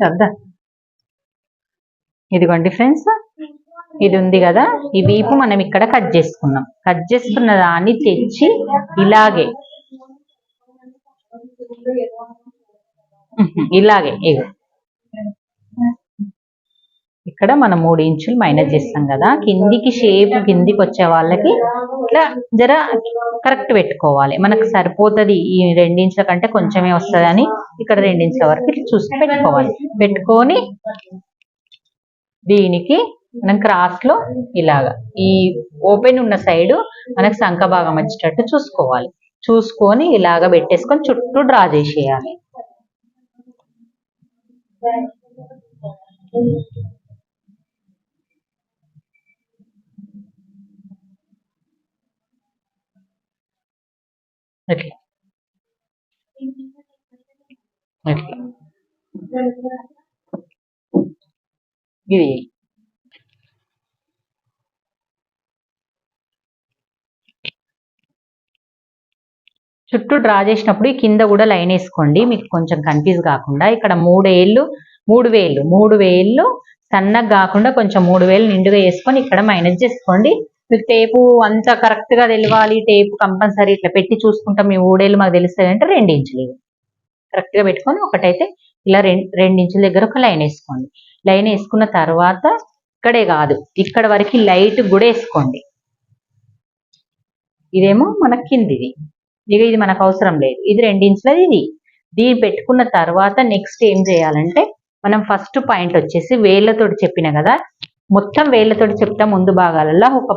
కదా ఇదిగోండి ఫ్రెండ్స్. ఇది ఉంది కదా. ఈ వీపు మనం ఇక్కడ కట్ చేసుకున్నాం. కట్ చేసుకున్న దాన్ని తెచ్చి ఇలాగే. ఇలాగే ఇగో. ఇక్కడ మనం మూడు ఇంచులు మైనస్ చేస్తాం కదా. కిందికి షేప్ కిందికి వచ్చే వాళ్ళకి ఇట్లా జర కరెక్ట్ పెట్టుకోవాలి. మనకు సరిపోతుంది ఈ రెండించుల కంటే కొంచెమే వస్తుంది అని ఇక్కడ రెండించుల వరకు చూసి పెట్టుకోవాలి. పెట్టుకొని దీనికి మనం క్రాస్లో ఇలాగా ఈ ఓపెన్ ఉన్న సైడ్ మనకు సంఖ భాగం వచ్చేటట్టు చూసుకోవాలి. చూసుకొని ఇలాగ పెట్టేసుకొని చుట్టూ డ్రా చేసేయాలి. ఇట్లా ఇట్లా ఇది. చుట్టూ డ్రా చేసినప్పుడు ఈ కింద కూడా లైన్ వేసుకోండి. మీకు కొంచెం కన్ఫ్యూజ్ కాకుండా ఇక్కడ మూడు ఏళ్ళు మూడు వేలు మూడు వేలు సన్నగా కాకుండా కొంచెం మూడు వేలు నిండుగా వేసుకొని ఇక్కడ మైనస్ చేసుకోండి. మీకు టేపు అంతా కరెక్ట్గా తెలియాలి టేపు కంపల్సరీ ఇట్లా పెట్టి చూసుకుంటాం మీ మూడేళ్ళు మాకు తెలుస్తుంది అంటే రెండు ఇంచులు కరెక్ట్గా పెట్టుకొని ఒకటైతే ఇలా రెండు రెండు ఇంచుల దగ్గర ఒక లైన్ వేసుకోండి. లైన్ వేసుకున్న తర్వాత ఇక్కడే కాదు ఇక్కడ వరకు లైట్ కూడా వేసుకోండి. ఇదేమో మన కిందిది. ఇక ఇది మనకు అవసరం లేదు. ఇది రెండించులది ఇది. దీన్ని పెట్టుకున్న తర్వాత నెక్స్ట్ ఏం చేయాలంటే మనం ఫస్ట్ పాయింట్ వచ్చేసి వేళ్ళతోటి చెప్పిన కదా మొత్తం వేళ్ళతోటి చెప్తా ముందు భాగాలలో ఒక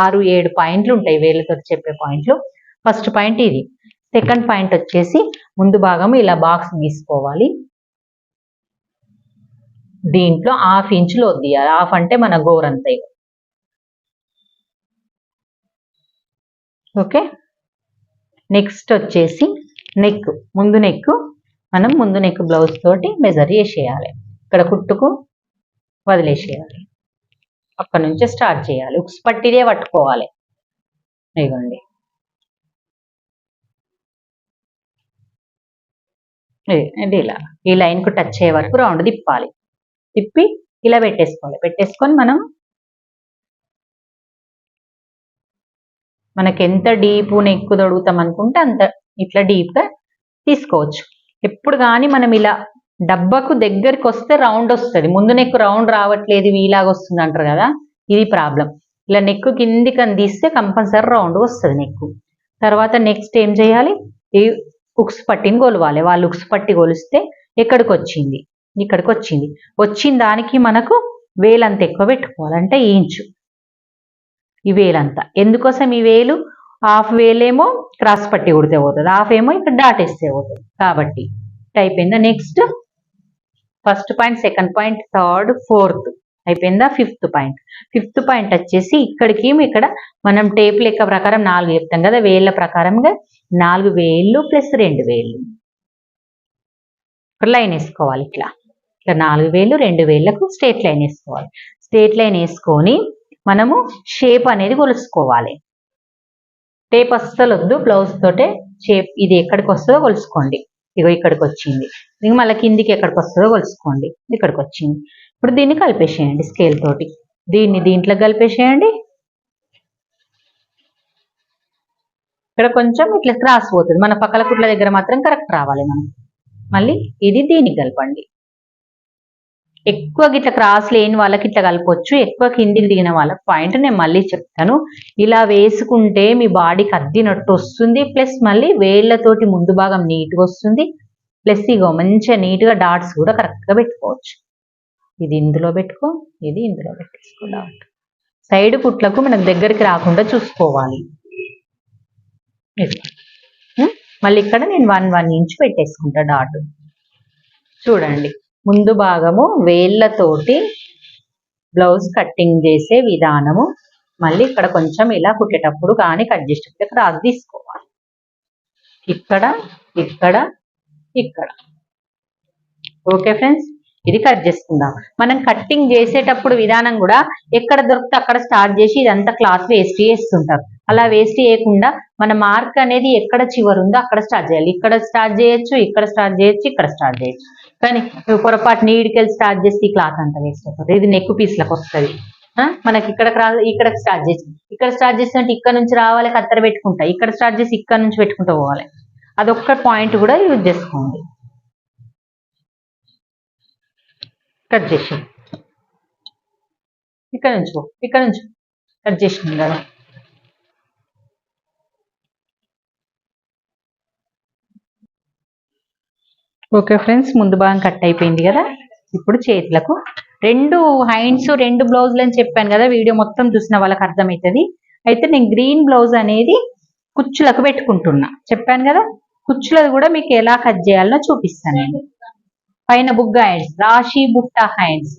ఆరు ఏడు పాయింట్లు ఉంటాయి వేళ్ళతోటి చెప్పే పాయింట్లు. ఫస్ట్ పాయింట్ ఇది. సెకండ్ పాయింట్ వచ్చేసి ముందు భాగం ఇలా బాక్స్ గీసుకోవాలి. దీంట్లో హాఫ్ ఇంచులో వద్దియాలి హాఫ్ అంటే మన గోరంత ఓకే నెక్స్ట్ వచ్చేసి నెక్ ముందు నెక్ మనం ముందు నెక్ బ్లౌజ్ తోటి మెజర్ చేసేయాలి. ఇక్కడ కుట్టుకు వదిలేసేయాలి. అక్కడ నుంచి స్టార్ట్ చేయాలి. ఉక్స్ పట్టిదే పట్టుకోవాలి. ఇదిగోండి. ఇది- ఇలా. ఈ లైన్కు టచ్ అయ్యే వరకు రౌండ్ తిప్పాలి. తిప్పి ఇలా పెట్టేసుకోవాలి పెట్టేసుకొని మనం మనకి ఎంత డీప్ నెక్కు దొడుగుతాం అనుకుంటే అంత ఇట్లా డీప్గా తీసుకోవచ్చు. ఎప్పుడు కానీ మనం ఇలా డబ్బకు దగ్గరికి వస్తే రౌండ్ వస్తుంది. ముందు నెక్ రౌండ్ రావట్లేదు వీలాగా వస్తుంది అంటారు కదా ఇది ప్రాబ్లం. ఇలా నెక్ కిందికి తీస్తే కంపల్సరీ రౌండ్ వస్తుంది నెక్ తర్వాత నెక్స్ట్ ఏం చేయాలి? ఈ ఉక్స్ పట్టిని కొలవాలి వాళ్ళు ఉక్స్ పట్టి కొలిస్తే ఎక్కడికి వచ్చింది ఇక్కడికి వచ్చింది వచ్చిన దానికి మనకు వేలంత ఎక్కువ పెట్టుకోవాలంటే ఈ ఇంచు. ఈ వేలంతా. ఎందుకోసం ఈ వేలు? హాఫ్ వేలేమో క్రాస్ పట్టి కుడితే పోతుంది. హాఫ్ ఏమో ఇక్కడ దాటేస్తే పోతుంది. కాబట్టి ఇట్ అయిపోయిందా next first point second point third fourth. అయిపోయిందా? Fifth point. ఫిఫ్త్ పాయింట్ వచ్చేసి ఇక్కడికి ఇక్కడ మనం టేప్ లెక్క ప్రకారం నాలుగు చెప్తాం కదా వేళ్ళ ప్రకారంగా నాలుగు వేళ్ళు ప్లస్ రెండు వేళ్ళు. ఇక్కడ లైన్ వేసుకోవాలి ఇట్లా. ఇట్లా నాలుగు వేలు రెండు వేళ్ళకు స్ట్రేట్ లైన్ వేసుకోవాలి. స్ట్రేట్ లైన్ వేసుకొని మనము షేప్ అనేది కొలుసుకోవాలి. టేప్ అస్సలు వద్దు బ్లౌజ్ తోటే షేప్ ఇది ఎక్కడికి వస్తుందో కొలుసుకోండి. ఇగో ఇక్కడికి వచ్చింది ఇంక మళ్ళీ కిందికి ఎక్కడికి వస్తుందో కొలుసుకోండి. ఇక్కడికి వచ్చింది ఇప్పుడు దీన్ని కలిపేసేయండి స్కేల్ తోటి. దీన్ని దీంట్లో కలిపేసేయండి. ఇక్కడ కొంచెం ఇట్లా క్రాస్ పోతుంది. మన పక్కల కుట్ల దగ్గర మాత్రం కరెక్ట్ రావాలి మనం. మళ్ళీ ఇది దీనికి కలపండి. ఎక్కువ గిట్ల క్రాస్ లేని వాళ్ళకి ఇట్లా కలపొచ్చు ఎక్కువ కిందికి దిగిన వాళ్ళకి పాయింట్ నేను మళ్ళీ చెప్తాను. ఇలా వేసుకుంటే మీ బాడీకి అద్దినట్టు వస్తుంది ప్లస్ మళ్ళీ వేళ్ళతోటి ముందు భాగం నీట్గా వస్తుంది ప్లస్ ఇగో మంచిగా నీట్గా డాట్స్ కూడా కరెక్ట్గా పెట్టుకోవచ్చు. ఇది ఇందులో పెట్టుకో ఇది ఇందులో పెట్టేసుకో డాట్. సైడ్ కుట్లకు మనకు దగ్గరికి రాకుండా చూసుకోవాలి. ఇది. మళ్ళీ ఇక్కడ నేను వన్ వన్ ఇంచ్ పెట్టేసుకుంటా డాట్. చూడండి. ముందు భాగము వేళ్ళతోటి బ్లౌజ్ కట్టింగ్ చేసే విధానము. మళ్ళీ ఇక్కడ కొంచెం ఇలా కుట్టేటప్పుడు కానీ కట్ చేసేటప్పుడు ఇక్కడ అది తీసుకోవాలి. ఇక్కడ ఇక్కడ ఇక్కడ. ఓకే ఫ్రెండ్స్ ఇది కట్ చేసుకుందాం. మనం కట్టింగ్ చేసేటప్పుడు విధానం కూడా ఎక్కడ దొరికితే అక్కడ స్టార్ట్ చేసి ఇదంతా క్లాత్ వేస్ట్ చేస్తుంటారు. అలా వేస్ట్ చేయకుండా మన మార్క్ అనేది ఎక్కడ చివరి ఉందో అక్కడ స్టార్ట్ చేయాలి. ఇక్కడ స్టార్ట్ చేయొచ్చు ఇక్కడ స్టార్ట్ చేయొచ్చు ఇక్కడ స్టార్ట్ చేయొచ్చు. కానీ నువ్వు పొరపాటు నీడికెళ్ళి స్టార్ట్ చేస్తే ఈ క్లాత్ అంతా వేస్ట్ అయిపోతుంది ఇది నెక్ పీస్లకు వస్తుంది. మనకి ఇక్కడ ఇక్కడ స్టార్ట్ చేసి ఇక్కడ స్టార్ట్ చేస్తుంటే ఇక్కడ నుంచి రావాలి కత్తెర పెట్టుకుంటా. ఇక్కడ స్టార్ట్ చేసి ఇక్కడ నుంచి పెట్టుకుంటూ పోవాలి. అదొక్క పాయింట్ కూడా యూజ్ చేసుకోండి. కట్ చేసి ఇక్కడ నుంచి పో ఇక్కడ నుంచి కట్ చేసింది కదా. ఓకే ఫ్రెండ్స్ ముందు భాగం కట్ అయిపోయింది కదా? ఇప్పుడు చేతులకు. రెండు హైండ్స్ రెండు బ్లౌజులు అని చెప్పాను కదా వీడియో మొత్తం చూసిన వాళ్ళకి అర్థమవుతుంది. అయితే నేను గ్రీన్ బ్లౌజ్ అనేది కుచ్చులకు పెట్టుకుంటున్నా. చెప్పాను కదా? కుచ్చులది కూడా మీకు ఎలా కట్ చేయాలో చూపిస్తాను నేను. పైన బుగ్గ హ్యాండ్స్ రాశి బుట్ట హ్యాండ్స్